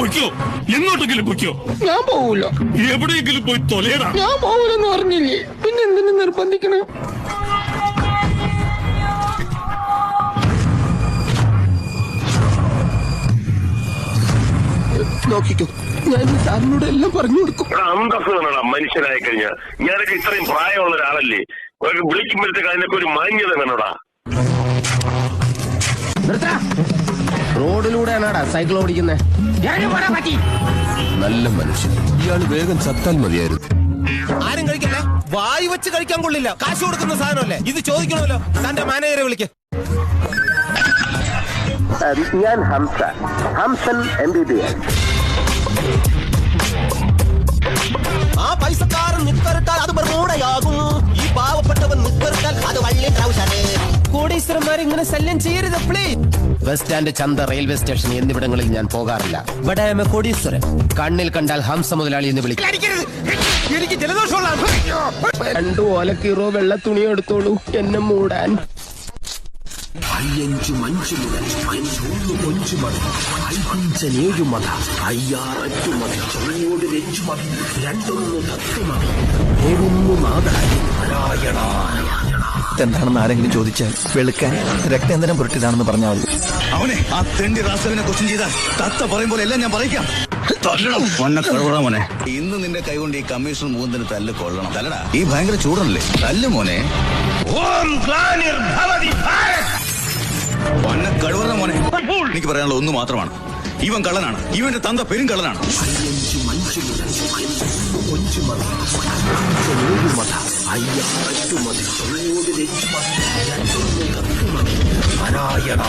പൊയ്ക്കോ? എങ്ങോട്ടെങ്കിലും പൊയ്ക്കോ? ഞാൻ പോവൂല. എവിടെയെങ്കിലും പോയി തൊലയടാ. ഞാൻ പോവൂലെന്ന് പറഞ്ഞില്ലേ? പിന്നെ എന്തിനു നിർബന്ധിക്കണം? നോക്കിക്കോ. ഞാൻ സാറിനോട് എല്ലാം പറഞ്ഞു കൊടുക്കും. അന്തസ് മനുഷ്യനായി കഴിഞ്ഞാൽ ഞാനൊക്കെ ഇത്രയും പ്രായമുള്ള ഒരാളല്ലേ? ഒരു വിളിക്കുമ്പോഴത്തേക്ക് അതിനൊക്കെ ഒരു മാന്യത വേണോടാ. റോഡിലൂടെയാണാടാ സൈക്കിൾ ഓടിക്കുന്നത് നല്ല മനുഷ്യൻ. ഇയാൾ വേഗം ചത്താൽ മതിയായിരുന്നു. ആരും കഴിക്കല്ലേ? വായി വെച്ച് കഴിക്കാൻ കൊള്ളില്ല. കാശ് കൊടുക്കുന്ന സാധനമല്ലേ? ഇത് ചോദിക്കണമല്ലോ. തന്റെ മാനേജരെ വിളിക്ക്. ഞാൻ Hamsa. Hamsan M B B S കോടീശ്വരന്മാരെ ഇങ്ങനെ ശല്യം ചെയ്യരുത് പ്ലീസ് ബസ് സ്റ്റാൻഡ് ചന്ത റെയിൽവേ സ്റ്റേഷൻ എന്നിവിടങ്ങളിൽ ഞാൻ പോകാറില്ല. ഇവിടെ എ കോടീശ്വരൻ. കണ്ണിൽ കണ്ടാൽ ഹംസ മുതലാളി എന്ന് വിളിക്കും. എനിക്ക് ജലദോഷമുള്ള രണ്ടു ഓലക്കീറോ വെള്ള തുണി എടുത്തോളൂ എന്നെ മൂടാൻ. അയ്യഞ്ചു മഞ്ചു മുതൽ അഞ്ചൂന്ന് കൊഞ്ചു മതി. അയ്യഞ്ചനേഴു മത. അയ്യാററ്റു മതി. ചൊവ്വോട് രഞ്ജു മതി. രണ്ടൊന്ന് തത്തു മതി. ഏഴൊന്നു നാദായി. എന്താണെന്ന് ആരെങ്കിലും ചോദിച്ചാൽ വെളുക്കാൻ രക്തേന്ദ്രം പുരട്ടിയതാണെന്ന് പറഞ്ഞാൽ മതി. അവനെ ആ തെണ്ടി റാസവിനെ ക്വസ്റ്റ്യൻ ചെയ്താൽ തത്ത പറയും പോലെ എല്ലാം ഞാൻ പറയിക്കാം. ഇന്ന് നിന്റെ കൈകൊണ്ട് ഈ കമ്മീഷൻ മൂന്നിന് തല്ല് കൊള്ളണം. തല്ലടാ. ഈ ഭയങ്കര ചൂടല്ലേ? തല്ല് മോനെ. കഴിവുള്ള മോനെ. എനിക്ക് പറയാനുള്ള ഒന്ന് മാത്രമാണ്. ഇവൻ കള്ളനാണ്. ഇവന്റെ തന്ത പെരും കള്ളനാണ്. മത അയ്യാററ്റു മതി ചൊവ്വോട് രഞ്ജു മതി രണ്ടൊന്ന് തത്തു മതി നാരായണ